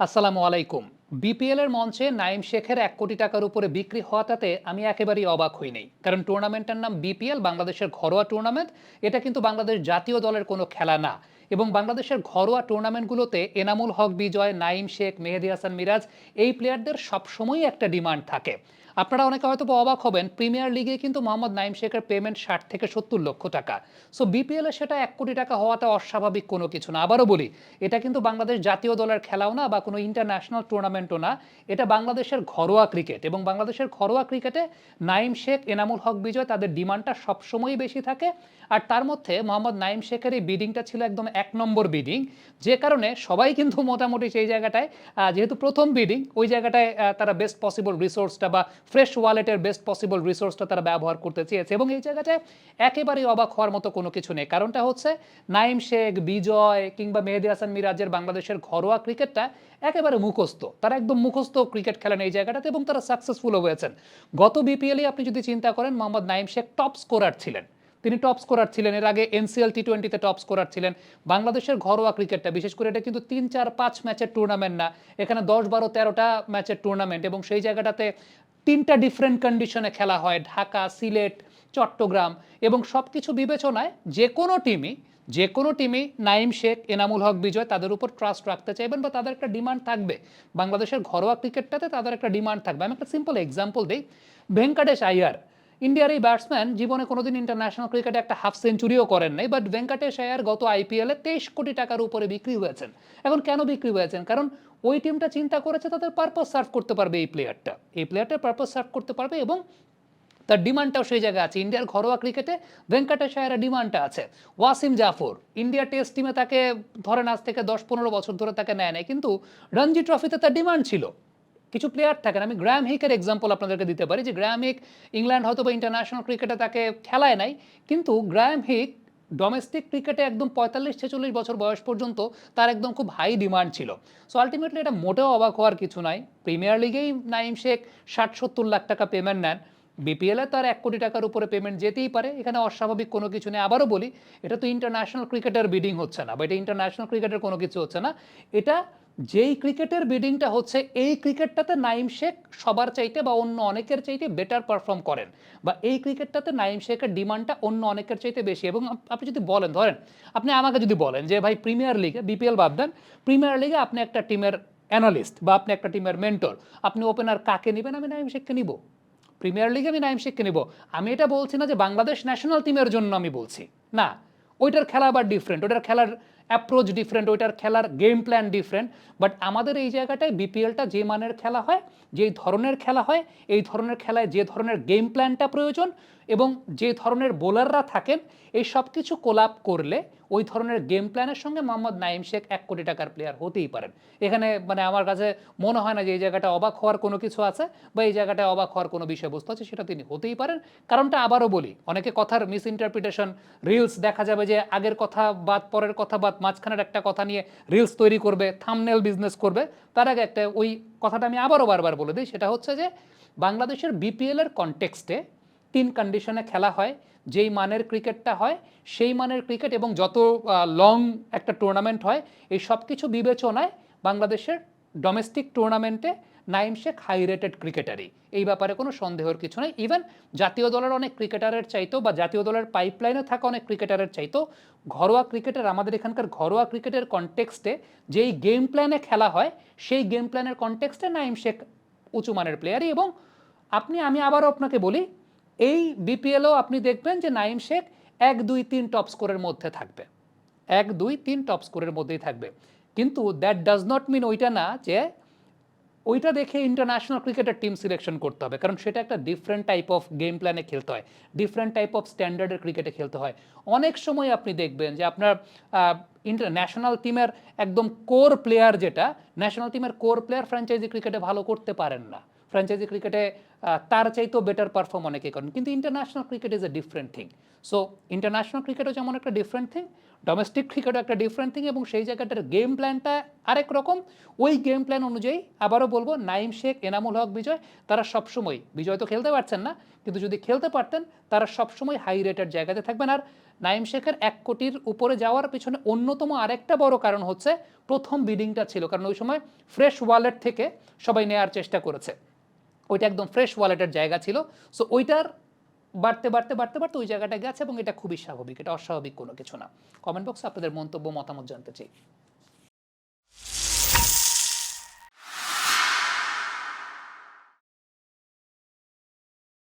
আসসালামু আলাইকুম। বিপিএল এর মঞ্চে নাইম শেখের এক কোটি টাকার উপরে বিক্রি হওয়াটাতে আমি একেবারেই অবাক হই নাই। কারণ টুর্নামেন্টের নাম বিপিএল বাংলাদেশের ঘরোয়া টুর্নামেন্ট, এটা কিন্তু বাংলাদেশ জাতীয় দলের কোনো খেলা না। এবং বাংলাদেশের ঘরোয়া টুর্নামেন্টগুলোতে এনামুল হক বিজয় নাইম শেখ, মেহেদি হাসান মিরাজ, এই প্লেয়ারদের সবসময়ই একটা ডিমান্ড থাকে। আপনারা অনেকে হয়তো অবাক হবেন, প্রিমিয়ার লিগে কিন্তু মোহাম্মদ নাইম শেখের পেমেন্ট ষাট থেকে সত্তর লক্ষ টাকা। সো বিপিএলে সেটা এক কোটি টাকা হওয়াটা অস্বাভাবিক কোনো কিছু না। আবারও বলি, এটা কিন্তু বাংলাদেশ জাতীয় দলের খেলাও না বা কোনো ইন্টারন্যাশনাল টুর্নামেন্টও না। এটা বাংলাদেশের ঘরোয়া ক্রিকেট এবং বাংলাদেশের ঘরোয়া ক্রিকেটে নাইম শেখ, এনামুল হক, বিজয় তাদের ডিমান্ডটা সবসময়ই বেশি থাকে। আর তার মধ্যে মোহাম্মদ নাইম শেখের এই বিডিংটা ছিল একদম এক নম্বর বিডিং যে কারণে সবাই কিন্তু মোটামুটি সেই জায়গাটায় যেহেতু প্রথম বিডিং ওই জায়গাটায় তারা বেস্ট পসিবল রিসোর্সটা বা ফ্রেশ ওয়ালেটের বেস্ট পসিবল রিসোর্সটা তারা ব্যবহার করতে চেয়েছে এবং এই জায়গাটায় একেবারেই অবাক হওয়ার মতো কোনো কিছু নেই। কারণটা হচ্ছে নাইম শেখ, বিজয় কিংবা মেহেদি হাসান মিরাজের বাংলাদেশের ঘরোয়া ক্রিকেটটা একেবারে মুখস্থ। তারা একদম মুখস্থ ক্রিকেট খেলেন এই জায়গাটাতে এবং তারা সাকসেসফুলও হয়েছেন। গত বিপিএলে আপনি যদি চিন্তা করেন, মোহাম্মদ নাইম শেখ টপ স্কোরার ছিলেন। তিনি টপ স্কোরার ছিলেন, এর আগে এনসিএল টি টোয়েন্টিতে টপ স্কোরার ছিলেন। বাংলাদেশের ঘরোয়া ক্রিকেটটা, বিশেষ করে এটা কিন্তু তিন চার পাঁচ ম্যাচের টুর্নামেন্ট না। এখানে দশ বারো তেরোটা ম্যাচের টুর্নামেন্ট এবং সেই জায়গাটাতে তিনটা ডিফারেন্ট কন্ডিশনে খেলা হয়, ঢাকা, সিলেট, চট্টগ্রাম এবং সব কিছু বিবেচনায় যে কোনো টিমই যে কোনো টিমই নাইম শেখ, এনামুল হক, বিজয় তাদের উপর ট্রাস্ট রাখতে চাইবেন বা তাদের একটা ডিমান্ড থাকবে। বাংলাদেশের ঘরোয়া ক্রিকেটটাতে তাদের একটা ডিমান্ড থাকবে। আমি একটা সিম্পল এক্সাম্পল দিই। ভেঙ্কটেশ আয়ার ইন্ডিয়ার এই ব্যাটসম্যান জীবনে কোনোদিন ইন্টারন্যাশনাল ক্রিকেটে একটা হাফ সেঞ্চুরিও করেন নাই বাট ভেঙ্কটেশ আয়ার গত আইপিএলে তেইশ কোটি টাকার উপরে বিক্রি হয়েছেন। এখন কেন বিক্রি হয়েছেন? কারণ ওই টিমটা চিন্তা করেছে তাদের পারপাস সার্ভ করতে পারবে এই প্লেয়ারটা এই প্লেয়ারটার পারপাস সার্ভ করতে পারবে এবং তার ডিমান্ডটাও সেই জায়গায় আছে। ইন্ডিয়ার ঘরোয়া ক্রিকেটে ভেঙ্কটেশ আয়ারের ডিমান্ডটা আছে। ওয়াসিম জাফর, ইন্ডিয়া টেস্ট টিমে তাকে ধরেন আজ থেকে দশ পনেরো বছর ধরে তাকে নেয় নাই, কিন্তু রঞ্জি ট্রফিতে তার ডিমান্ড ছিল। কিছু প্লেয়ার থাকেন। আমি গ্র্যাম হিকের এক্সাম্পল আপনাদেরকে দিতে পারি যে গ্র্যাম হিক ইংল্যান্ড হয়তো বা ইন্টারন্যাশনাল ক্রিকেটে তাকে খেলায় নাই, কিন্তু গ্র্যাম হিক ডোমেস্টিক ক্রিকেটে একদম পঁয়তাল্লিশ ছেচল্লিশ বছর বয়স পর্যন্ত তার একদম খুব হাই ডিমান্ড ছিল। সো আলটিমেটলি এটা মোটেও অবাক হওয়ার কিছু নাই। প্রিমিয়ার লিগেই নাইম শেখ ষাট সত্তর লাখ টাকা পেমেন্ট নেন। বিপিএলে তার এক কোটি টাকার উপরে পেমেন্ট যেতেই পারে। এখানে অস্বাভাবিক কোনো কিছু নেই। আবারও বলি, এটা তো ইন্টারন্যাশনাল ক্রিকেটের বিডিং হচ্ছে না, বা এটা ইন্টারন্যাশনাল ক্রিকেটের কোনো কিছু হচ্ছে না। এটা যেই ক্রিকেটের বিডিংটা হচ্ছে, এই ক্রিকেটটাতে নাইম শেখ সবার চাইতে বা অন্য অনেকের চাইতে বেটার পারফর্ম করেন বা এই ক্রিকেটটাতে নাইম শেখের ডিমান্ডটা অন্য অনেকের চাইতে বেশি। এবং আপনি যদি বলেন, ধরেন, আপনি আমাকে যদি বলেন যে, ভাই প্রিমিয়ার লিগে বিপিএল বাদ দেন প্রিমিয়ার লিগে আপনি একটা টিমের অ্যানালিস্ট বা আপনি একটা টিমের মেন্টর আপনি ওপেনার কাকে নেবেন? আমি নাইম শেখকে নিব। প্রিমিয়ার লিগে আমি নাইম শেখকে নিব। আমি এটা বলছি না যে, বাংলাদেশ ন্যাশনাল টিমের জন্য আমি বলছি। না, ওইটার খেলা আবার ডিফারেন্ট ওইটার খেলার অ্যাপ্রোচ ডিফারেন্ট ওইটার খেলার গেম প্ল্যান ডিফারেন্ট বাট আমাদের এই জায়গাটায় বিপিএলটা যে মানের খেলা হয়, যেই ধরনের খেলা হয়, এই ধরনের খেলায় যে ধরনের গেম প্ল্যানটা প্রয়োজন এবং যে ধরনের বোলাররা থাকেন, এই সব কিছু কোলাপ করলে ওই ধরনের গেম প্ল্যানের সঙ্গে মোহাম্মদ নাইম শেখ এক কোটি টাকার প্লেয়ার হতেই পারেন। এখানে মানে আমার কাছে মনে হয় না যে এই জায়গাটা অবাক হওয়ার কোনো কিছু আছে বা এই জায়গাটায় অবাক হওয়ার কোনো বিষয়বস্তু আছে, সেটা তিনি হতেই পারেন। কারণটা আবারও বলি, অনেকে কথার মিস ইন্টারপ্রিটেশন রিলস দেখা যাবে যে আগের কথা বাদ, পরের কথা বাদ মাঝখানের একটা কথা নিয়ে রিলস তৈরি করবে থামনেল বিজনেস করবে, তার আগে একটা ওই কথাটা আমি আবারও বারবার বলে দিই, সেটা হচ্ছে যে বাংলাদেশের বিপিএল এর কনটেক্সটে তিন কন্ডিশনে খেলা হয়, যেই মানের ক্রিকেটটা হয়, সেই মানের ক্রিকেট এবং যত লং একটা টুর্নামেন্ট হয়, এই সব কিছু বিবেচনায় বাংলাদেশের ডোমেস্টিক টুর্নামেন্টে নাইম শেখ হাই রেটেড ক্রিকেটারই। এই ব্যাপারে কোনো সন্দেহের কিছু নেই। ইভেন জাতীয় দলের অনেক ক্রিকেটারের চাইতো বা জাতীয় দলের পাইপলাইনে থাকা অনেক ক্রিকেটারের চাইতো ঘরোয়া ক্রিকেটের, আমাদের এখানকার ঘরোয়া ক্রিকেটের কনটেক্সটে যেই গেম প্ল্যানে খেলা হয়, সেই গেম প্ল্যানের কনটেক্সটে নাইম শেখ উঁচু মানের প্লেয়ারই এবং আপনি, আমি আবারও আপনাকে বলি, এই বিপিএলও আপনি দেখবেন যে নাইম শেখ এক, দুই, তিন টপ স্কোরের মধ্যে থাকবে। এক, দুই, তিন টপ স্কোরের মধ্যেই থাকবে। কিন্তু দ্যাট ডাজ নট মিন ওইটা না যে ওইটা দেখে ইন্টারন্যাশনাল ক্রিকেটের টিম সিলেকশন করতে হবে। কারণ সেটা একটা ডিফারেন্ট টাইপ অফ গেম প্ল্যানে খেলতে হয়। ডিফারেন্ট টাইপ অফ স্ট্যান্ডার্ডের ক্রিকেটে খেলতে হয়। অনেক সময় আপনি দেখবেন যে আপনার ইন্টারন্যাশনাল টিমের একদম কোর প্লেয়ার যেটা ন্যাশনাল টিমের কোর প্লেয়ার ফ্র্যাঞ্চাইজি ক্রিকেটে ভালো করতে পারেন না। ফ্র্যাঞ্চাইজি ক্রিকেটে তার চাইতেও বেটার পারফর্ম অনেকে করেন। কিন্তু international cricket is a different thing so international ক্রিকেটও যেমন একটা ডিফারেন্ট থিং ডোমেস্টিক ক্রিকেটও একটা ডিফারেন্ট থিং এবং সেই জায়গাটার গেম প্ল্যানটা আরেক রকম। ওই গেম প্ল্যান অনুযায়ী আবারও বলব নাইম শেখ, এনামুল হক, বিজয়, তারা সবসময়, বিজয় তো খেলতে পারছেন না, কিন্তু যদি খেলতে পারতেন, তারা সবসময় হাই রেটের জায়গাতে থাকবেন। আর নাইম শেখের এক কোটির উপরে যাওয়ার পিছনে অন্যতম আরেকটা বড় কারণ হচ্ছে, প্রথম বিডিংটা ছিল। কারণ ওই সময় ফ্রেশ ওয়ালেট থেকে সবাই নেয়ার চেষ্টা করেছে। ওইটা একদম ফ্রেশ ওয়ালেটের জায়গা ছিল। সো ওইটার বাড়তে বাড়তে বাড়তে বাড়তে ওই জায়গাটা গেছে এবং এটা খুবই স্বাভাবিক, এটা অস্বাভাবিক কোনো কিছু না। কমেন্ট বক্সে আপনাদের মন্তব্য, মতামত জানতে চাই।